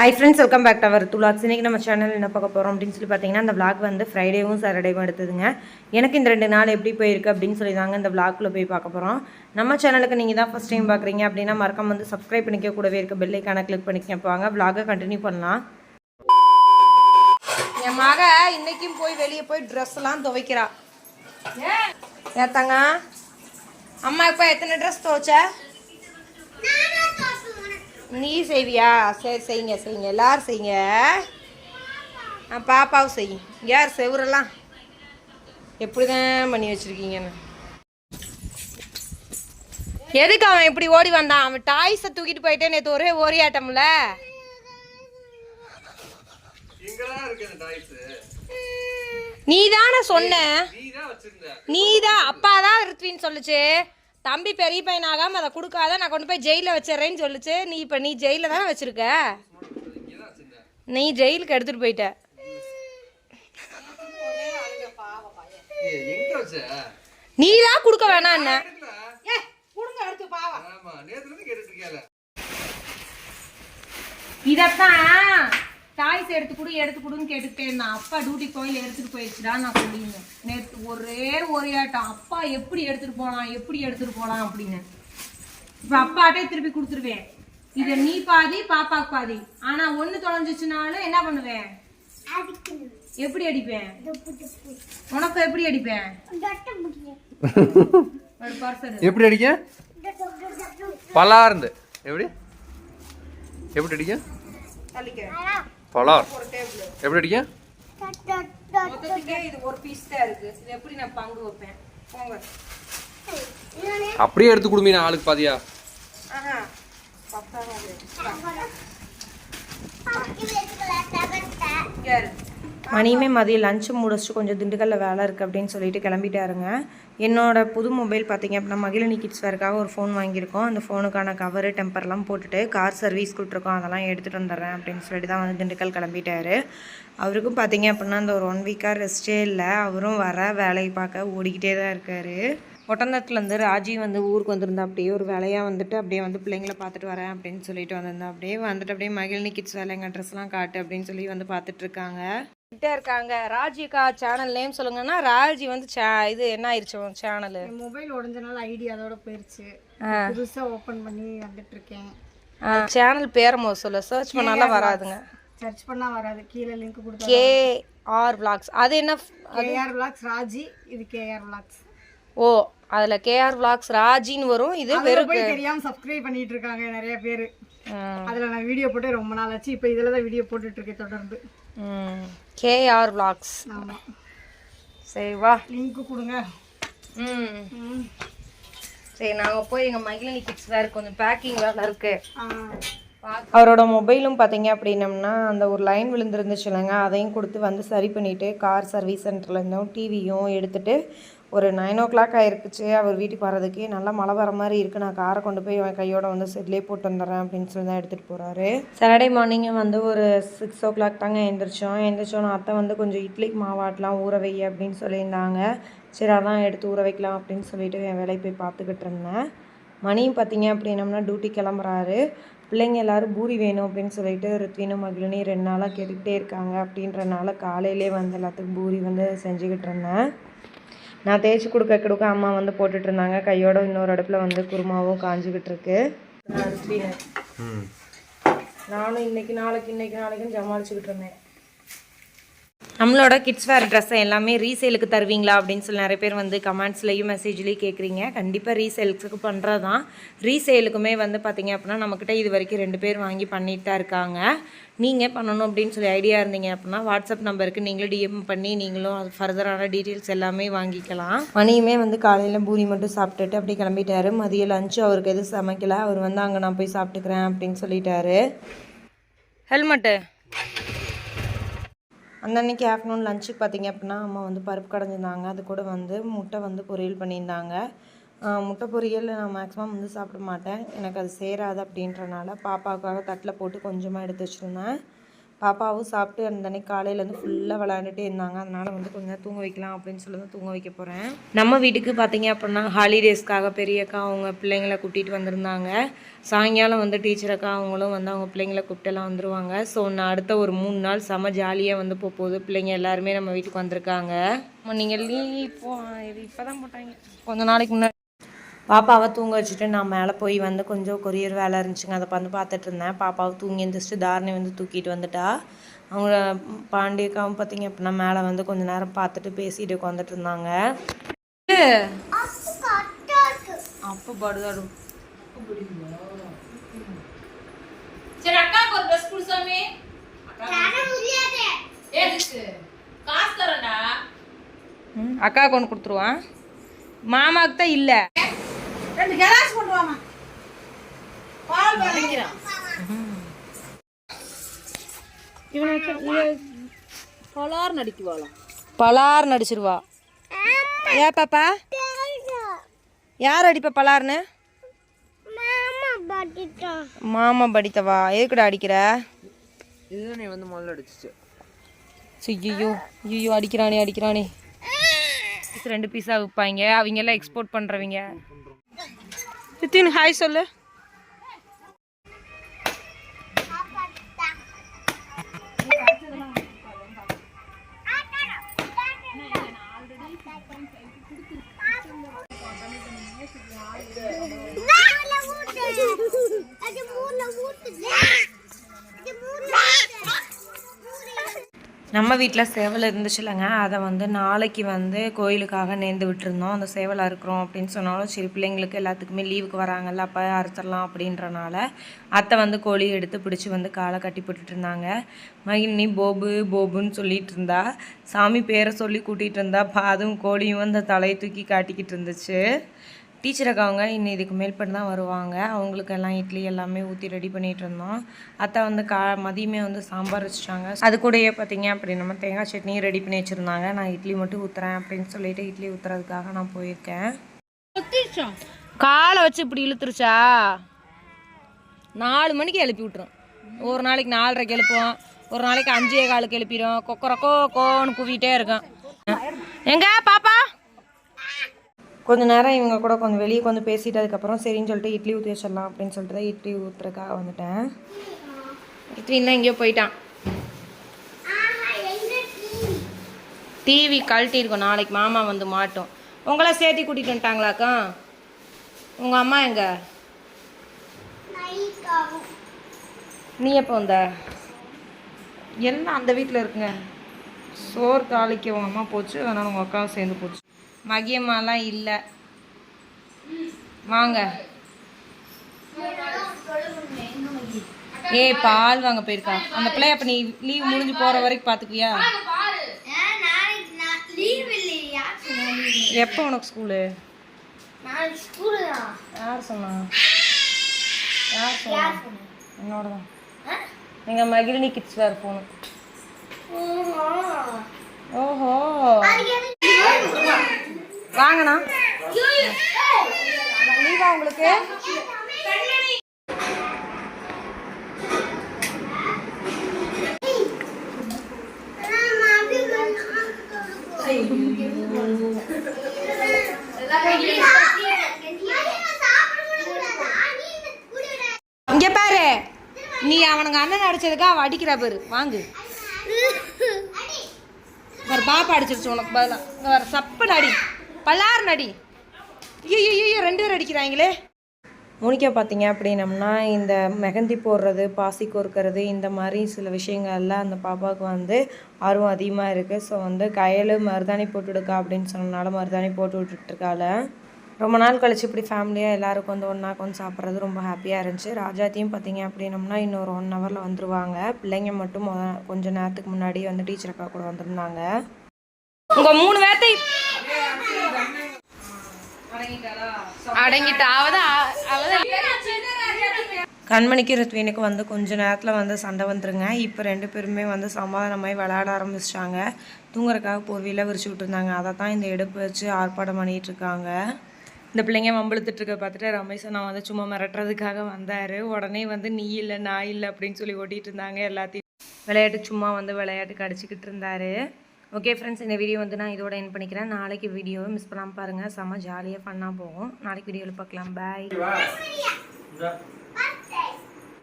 Hi friends welcome back to our துலாக்ஸ் இன்றைக்கி நம்ம channel என்ன பார்க்க போகிறோம் அப்படின்னு சொல்லி பார்த்தீங்கன்னா அந்த விளாக் வந்து ஃப்ரைடேவும் சாட்டர்டேவும் எடுத்ததுங்க. எனக்கு இந்த ரெண்டு நாள் எப்படி போயிருக்கு அப்படின்னு சொல்லி தாங்க இந்த vlogக்குள்ள போய் பார்க்க போகிறோம் நம்ம சேனலுக்கு நீங்கள் தான் ஃபஸ்ட் டைம் பார்க்குறீங்க அப்படின்னா மறக்காம வந்து சப்ஸ்கிரைப் பண்ணிக்க கூடவே இருக்க பெல்லைக்கான கிளிக் பண்ணிக்க போவாங்க விளாகை கண்டினியூ பண்ணலாம். என் மக இன்றைக்கும் போய் வெளியே போய் ட்ரெஸ்லாம் துவைக்கிறா. ஏத்தாங்க அம்மா இப்போ எத்தனை ட்ரெஸ் துவைச்ச? நீ செய்வியா? சரி செய்யுங்க செய்யுங்க. எல்லாரும் செய்யுங்க. ஆ பாப்பாவும் செய்யும் யார் செவரெல்லாம்? எப்படி தான் பண்ணி வச்சுருக்கீங்கன்னு? எதுக்கு அவன் இப்படி ஓடி வந்தான்? அவன் டாய்ஸை தூக்கிட்டு போயிட்டே நேற்று ஒரே ஓரியாட்டம்ல. நீ தானே சொன்ன. நீ தான் அப்பா தான் ரித்வின்னு சொல்லுச்சு. தம்பி பெரிய பையன் ஆகாம அதை கொடுக்காத நான் கொண்டு போய் ஜெயிலில் வச்சிடுறேன்னு சொல்லுச்சு. நீ இப்போ நீ ஜெயிலில் தானே வச்சிருக்க? நீ ஜெயிலுக்கு எடுத்துட்டு போயிட்ட. ஏய், எங்க வச்ச? நீ தான் கொடுக்க வேணாம் என்ன? ஆமா நேத்துல இருந்து கேட்டுட்டு இருக்கியால. இதத்தான் டாய்ஸ் எடுத்து கொடு எடுத்து கொடுன்னு கேட்டுக்கிட்டே இருந்தான். அப்பா டியூட்டி போய் எடுத்துட்டு போயிடுச்சுடா நான் சொல்லியிருந்தேன் நேற்று ஒரே ஒரே ஆட்டம் அப்பா எப்படி எடுத்துட்டு போலாம் எப்படி எடுத்துட்டு போலாம் அப்படின்னு. இப்ப அப்பாட்டே திருப்பி கொடுத்துருவேன். இத நீ பாதி பாப்பாக்கு பாதி. ஆனா ஒண்ணு தொலைஞ்சிச்சுனாலும் என்ன பண்ணுவேன்? எப்படி அடிப்பேன்? உனக்கு எப்படி அடிப்பேன். எப்படி அடிக்க? பலார்ந்து எப்படி? எப்படி அடிக்க? பலார். எப்படி அடிக்க? மொத்தத்துக்கே இது ஒரு பீஸ் தான் இருக்கு. இது எப்படி நான் பங்கு வைப்பேன்? போங்க. அப்படியே எடுத்து கொடுமீனா ஆளுக்கு பாதியா? ஆஹா. மணியுமே மதியம் லஞ்சு முடிச்சுட்டு கொஞ்சம் திண்டுக்கல்ல வேலை இருக்குது அப்படின்னு சொல்லிட்டு கிளம்பிட்டாருங்க. என்னோட புது மொபைல் பார்த்தீங்க அப்படின்னா மகிழினி கிட்ஸ் வேறுக்காக ஒரு ஃபோன் வாங்கியிருக்கோம். அந்த ஃபோனுக்கான கவரு டெம்பர்லாம் போட்டுட்டு கார் சர்வீஸ் கொடுத்துருக்கோம். அதெல்லாம் எடுத்துகிட்டு வந்துடுறேன் அப்படின்னு சொல்லிட்டு தான் வந்து திண்டுக்கல் கிளம்பிட்டாரு. அவருக்கும் பார்த்தீங்க அப்படின்னா அந்த ஒரு ஒன் வீக்காக ரெஸ்ட்டே இல்லை. அவரும் வர வேலையை பார்க்க ஓடிக்கிட்டே தான் இருக்காரு. ஒட்டந்தத்துலேருந்து ராஜி வந்து ஊருக்கு வந்திருந்தா அப்படியே ஒரு வேலையாக வந்துட்டு அப்படியே வந்து பிள்ளைங்கள பார்த்துட்டு வரேன் அப்படின்னு சொல்லிட்டு வந்திருந்தா அப்படியே வந்துட்டு அப்படியே மகிழினி கிட்ஸ் வேலைங்க ட்ரெஸ்லாம் காட்டு அப்படின்னு சொல்லி வந்து பார்த்துட்ருக்காங்க கிட்ட இருக்காங்க. ராஜிக்கா சேனல் நேம் சொல்லுங்கன்னா ராஜி வந்து சே- இது என்ன ஆயிடுச்சு சேனல் மொபைல் உடஞ்சனால ஐடி அதோட போயிருச்சு. புதுசா ஓபன் பண்ணி வந்துட்டு இருக்கேன் சேனல் பேரை மோ சொல்ல. சர்ச் பண்ணாலும் வராதுங்க. சர்ச் பண்ணா வராது. கீழே லிங்க் கொடுத்தா கே ஆர் vlogs. அது என்ன கேஆர் விளாக்ஸ் ராஜி இது கேஆர் விளாக்ஸ் ஓ அதில் கேஆர் vlogs ராஜின்னு வரும். இது வெறும் போய் தெரியாம சப்ஸ்கிரைப் பண்ணிட்டு இருக்காங்க நிறைய பேர். அதுல நான் வீடியோ போட்டு ரொம்ப நாள் ஆச்சு. இப்போ இதுல தான் வீடியோ போட்டுட்டு இருக்கேன் தொடர்ந்து கேஆர் vlogs. ஆமா. சரி வா. லிங்க் கொடுங்க. ம். சரி நாங்கள் போய் எங்கள் மகிழினி கிட்ஸ் வேறு கொஞ்சம் பேக்கிங் வேலை இருக்கு. ஆ. அவரோட மொபைலும் பார்த்தீங்க அப்படின்னம்னா அந்த ஒரு லைன் விழுந்துருந்துச்சு இல்லைங்க. அதையும் கொடுத்து வந்து சரி பண்ணிவிட்டு கார் சர்வீஸ் சென்டர்லேருந்தும் டிவியும் எடுத்துட்டு ஒரு நைன் ஓ கிளாக் ஆயிருக்குச்சு அவர் வீட்டுக்கு வர்றதுக்கே நல்லா மழை வர மாதிரி இருக்குது நான் காரை கொண்டு போய் அவன் கையோட வந்து செட்லேயே போட்டு வந்துடுறேன் அப்படின்னு சொல்லி தான் எடுத்துகிட்டு போகிறாரு சாட்டர்டே மார்னிங் வந்து ஒரு சிக்ஸ் ஓ கிளாக் தாங்க எழுந்திரிச்சோம் எழுந்திரிச்சோம் அத்தை வந்து கொஞ்சம் இட்லிக்கு மாவாட்டலாம் ஊற வை அப்படின்னு சொல்லியிருந்தாங்க. சரி அதான் எடுத்து ஊற வைக்கலாம் அப்படின்னு சொல்லிட்டு என் வேலையை போய் பார்த்துக்கிட்டு இருந்தேன். மணியும் பார்த்தீங்க அப்படின்னம்னா டியூட்டி கிளம்புறாரு. பிள்ளைங்க எல்லாரும் பூரி வேணும் அப்படின்னு சொல்லிட்டு ரித்வினும் மகிழினி ரெண்டு நாளாக கேட்டுக்கிட்டே இருக்காங்க அப்படின்றனால காலையிலே வந்து எல்லாத்துக்கும் பூரி வந்து செஞ்சுக்கிட்டு இருந்தேன். நான் தேய்ச்சி கொடுக்க கொடுக்க அம்மா வந்து போட்டுட்டு இருந்தாங்க கையோட இன்னொரு அடுப்பில் வந்து குருமாவும் காஞ்சிக்கிட்டு இருக்கு நானும் இன்னைக்கு நாளைக்கு இன்னைக்கு நாளைக்குன்னு சமாளிச்சுக்கிட்டு இருந்தேன் நம்மளோட கிட்ஸ் வேர் ட்ரெஸ்ஸை எல்லாமே ரீசேலுக்கு தருவீங்களா அப்படின்னு சொல்லி நிறைய பேர் வந்து கமெண்ட்ஸ்லேயும் மெசேஜ்லேயும் கேட்குறீங்க கண்டிப்பாக ரீசேல்ஸுக்கு பண்ணுறது தான் ரீசேலுக்குமே வந்து பார்த்தீங்க அப்படின்னா நம்மக்கிட்ட இது வரைக்கும் ரெண்டு பேர் வாங்கி பண்ணிட்டு தான் இருக்காங்க. நீங்கள் பண்ணணும் அப்படின்னு சொல்லி ஐடியா இருந்தீங்க அப்படின்னா வாட்ஸ்அப் நம்பருக்கு நீங்களும் டிஎம் பண்ணி நீங்களும் அது ஃபர்தரான டீட்டெயில்ஸ் எல்லாமே வாங்கிக்கலாம். மணியுமே வந்து காலையில் பூரி மட்டும் சாப்பிட்டுட்டு அப்படியே கிளம்பிட்டாரு. மதியம் லஞ்சு அவருக்கு எதுவும் சமைக்கலை. அவர் வந்து அங்கே நான் போய் சாப்பிட்டுக்கிறேன் அப்படின்னு சொல்லிட்டாரு. ஹெல்மெட்டு அந்த அன்னைக்கு ஆஃப்டர்நூன் லஞ்சுக்கு பார்த்தீங்க அப்படின்னா அம்மா வந்து பருப்பு கடைஞ்சிருந்தாங்க. அது கூட வந்து முட்டை வந்து பொரியல் பண்ணியிருந்தாங்க. முட்டை பொரியல் நான் மேக்ஸிமம் வந்து சாப்பிட மாட்டேன். எனக்கு அது சேராது அப்படின்றனால பாப்பாவுக்காக தட்டில் போட்டு கொஞ்சமாக எடுத்து வச்சுருந்தேன். பாப்பாவும் சாப்பிட்டு அந்த அன்னைக்கு காலையிலேருந்து ஃபுல்லாக விளையாண்டுட்டே இருந்தாங்க. அதனால் வந்து கொஞ்சம் நேரம் தூங்க வைக்கலாம் அப்படின்னு சொல்லி தான் தூங்க வைக்க போகிறேன் நம்ம வீட்டுக்கு பார்த்தீங்க அப்படின்னா ஹாலிடேஸ்க்காக பெரியக்கா அவங்க பிள்ளைங்கள கூட்டிகிட்டு வந்திருந்தாங்க. சாயங்காலம் வந்து டீச்சர் அக்கா அவங்களும் வந்து அவங்க பிள்ளைங்கள கூப்பிட்டுலாம் வந்துருவாங்க. ஸோ நான் அடுத்த ஒரு மூணு நாள் செம ஜாலியாக வந்து போக போகுது. பிள்ளைங்க எல்லாருமே நம்ம வீட்டுக்கு வந்திருக்காங்க. நீங்கள் லீவ் போ இது இப்போ தான் போட்டாங்க. கொஞ்ச நாளைக்கு முன்னாடி பாப்பாவை தூங்க வச்சுட்டு நான் மேலே போய் வந்து கொஞ்சம் கொரியர் வேலை இருந்துச்சுங்க அதை வந்து பார்த்துட்டு இருந்தேன். பாப்பாவை தூங்கி எழுந்திரிச்சிட்டு தாரணி வந்து தூக்கிட்டு வந்துட்டா. அவங்க பாண்டியக்காவும் பார்த்தீங்க அப்படின்னா மேலே வந்து கொஞ்ச நேரம் பார்த்துட்டு பேசிட்டு உட்காந்துட்டு இருந்தாங்க. அப்போ படுதாடு சரி அக்காவுக்கு ஒரு ட்ரெஸ் அக்காவுக்கு ஒன்று கொடுத்துருவான் மாமாவுக்கு தான் இல்லை. ரெண்டு கிளாஸ் கொண்டு வாமா. பால் வளைக்கிறான் பலார் நடிக்குவாளாம் பலார் நடிச்சிருவா. ஏ பாப்பா? யார் அடிப்பா பலார்னு? மாமா படித்தவா? எதுக்குடா அடிக்கிற? இதுதான் நீ வந்து முதல்ல அடிச்சிச்சு. ஐயோ ஐயோ அடிக்கிறானே அடிக்கிறானே. பீஸ் ரெண்டு பீஸாக விற்பாங்க அவங்க எல்லாம் எக்ஸ்போர்ட் பண்ணுறவங்க நித்தின் ஹாய் சொல்லு. நம்ம வீட்டில் சேவல் இருந்துச்சுலங்க அதை வந்து நாளைக்கு வந்து கோயிலுக்காக நேர்ந்து விட்டுருந்தோம். அந்த சேவல் அறுக்கிறோம் அப்படின்னு சொன்னாலும் சரி பிள்ளைங்களுக்கு எல்லாத்துக்குமே லீவுக்கு வராங்கல்ல அப்போ அறுத்துடலாம் அப்படின்றனால அத்தை வந்து கோழி எடுத்து பிடிச்சி வந்து காலை கட்டி போட்டுட்டு இருந்தாங்க. மகிழினி போபு போபுன்னு சொல்லிட்டு இருந்தா. சாமி பேரை சொல்லி கூட்டிகிட்டு இருந்தா. பா அதுவும் கோழியும் அந்த தலையை தூக்கி காட்டிக்கிட்டு இருந்துச்சு. டீச்சர் அக்காவங்க இன்னும் இதுக்கு மேல்பட்டு தான் வருவாங்க. அவங்களுக்கு எல்லாம் இட்லி எல்லாமே ஊற்றி ரெடி பண்ணிகிட்டு இருந்தோம். அத்தை வந்து கா மதியமே வந்து சாம்பார் வச்சுட்டாங்க. அது கூடயே பார்த்தீங்க அப்படி நம்ம தேங்காய் சட்னியும் ரெடி பண்ணி வச்சுருந்தாங்க. நான் இட்லி மட்டும் ஊற்றுறேன் அப்படின்னு சொல்லிட்டு இட்லி ஊற்றுறதுக்காக நான் போயிருக்கேன். காலை வச்சு இப்படி இழுத்துருச்சா? நாலு மணிக்கு எழுப்பி விட்டுரும். ஒரு நாளைக்கு நாலரைக்கு எழுப்போம் ஒரு நாளைக்கு அஞ்சே காலுக்கு எழுப்பிடும் கொக்கரக்கோ கோன்னு குவிட்டே இருக்கும். எங்க பாப்பா? கொஞ்ச நேரம் இவங்க கூட கொஞ்சம் வெளியே கொஞ்சம் பேசிட்டு அதுக்கப்புறம் சரின்னு சொல்லிட்டு இட்லி ஊற்றி வச்சிடலாம் அப்படின்னு சொல்லிட்டு தான் இட்லி ஊற்றுறதுக்காக வந்துட்டேன். இட்லின்னா எங்கேயோ போயிட்டான். டிவி கழட்டிருக்கோம் நாளைக்கு மாமா வந்து மாட்டோம். உங்களை சேர்த்தி கூட்டிகிட்டு வந்துட்டாங்களாக்கா? உங்கள் அம்மா எங்க? நீ எப்போ வந்த? எல்லாம் அந்த வீட்டில் இருக்குங்க. சோறு தாளிக்க உங்கள் அம்மா போச்சு. அதனால் உங்கள் அக்காவும் சேர்ந்து போச்சு. மகியம்மாலாம் இல்லை. வாங்க. ஏய் பால் வாங்க போயிருக்கா. அந்த பிள்ளை அப்போ நீ லீவ் முடிஞ்சு போகிற வரைக்கும் பார்த்துக்குவியா எப்போ உனக்கு ஸ்கூலு யார் சொன்னா? யார் சொன்னா? என்னோட தான் எங்கள் மகிழினி கிட்ஸ் வேறு போகணும் ஓஹோ. வாங்கண்ணா. லீவா உங்களுக்கு? இங்க பாரு. நீ அவனுங்க அண்ணன் அடிச்சதுக்கு அவ அடிக்கிறா பாரு. வாங்கு. ஒரு பாப்பா அடிச்சிருச்சு உனக்கு பதிலாக இங்கே வர சப்பன் பல்லார் நடி. ஐயோ ஐயோ ரெண்டு பேர் அடிக்கிறாங்களே. முனிக்க பார்த்தீங்க அப்படின்னம்னா இந்த மெஹந்தி போடுறது பாசி கோர்க்கிறது இந்த மாதிரி சில விஷயங்கள்ல அந்த பாப்பாவுக்கு வந்து ஆர்வம் அதிகமாக இருக்குது ஸோ வந்து கையில் மருதாணி போட்டுடுக்கா அப்படின்னு சொன்னனால மருதாணி போட்டு விட்டுட்ருக்காள் ரொம்ப நாள் கழிச்சு இப்படி ஃபேமிலியாக எல்லாருக்கும் வந்து ஒன்றா கொஞ்சம் சாப்பிட்றது ரொம்ப ஹாப்பியாக இருந்துச்சு. ராஜாத்தையும் பார்த்தீங்க அப்படின்னம்னா இன்னொரு ஒன் ஹவரில் வந்துருவாங்க. பிள்ளைங்க மட்டும் முத கொஞ்சம் நேரத்துக்கு முன்னாடி வந்து டீச்சர் அக்கா கூட வந்திருந்தாங்க. உங்கள் மூணு பேர்த்தை அடங்கிட்டா? அவதான் அவதான் கண்மணிக்கு ருத்வீனுக்கு வந்து கொஞ்ச நேரத்தில் வந்து சண்டை வந்துருங்க. இப்போ ரெண்டு பேருமே வந்து சமாதானமாய் விளையாட ஆரம்பிச்சிட்டாங்க. தூங்குறதுக்காக போர்வையில் விரிச்சு விட்டுருந்தாங்க. அதை தான் இந்த எடுப்பு வச்சு ஆர்ப்பாட்டம் பண்ணிகிட்டு இருக்காங்க. இந்த பிள்ளைங்க வம்பிழுத்துட்டு இருக்க பார்த்துட்டு ரமேஷ் நான் வந்து சும்மா மிரட்டுறதுக்காக வந்தார். உடனே வந்து நீ இல்லை நான் இல்லை அப்படின்னு சொல்லி ஓட்டிகிட்டு இருந்தாங்க எல்லாத்தையும். விளையாட்டு சும்மா வந்து விளையாட்டுக்கு கடிச்சிக்கிட்டு இருந்தார் ஓகே ஃப்ரெண்ட்ஸ் இந்த வீடியோ வந்து நான் இதோட என் பண்ணிக்கிறேன். நாளைக்கு வீடியோவை மிஸ் பண்ணாமல் பாருங்கள் செம்ம ஜாலியாக ஃபன்னாக போகும். நாளைக்கு வீடியோவில் பார்க்கலாம். பாய்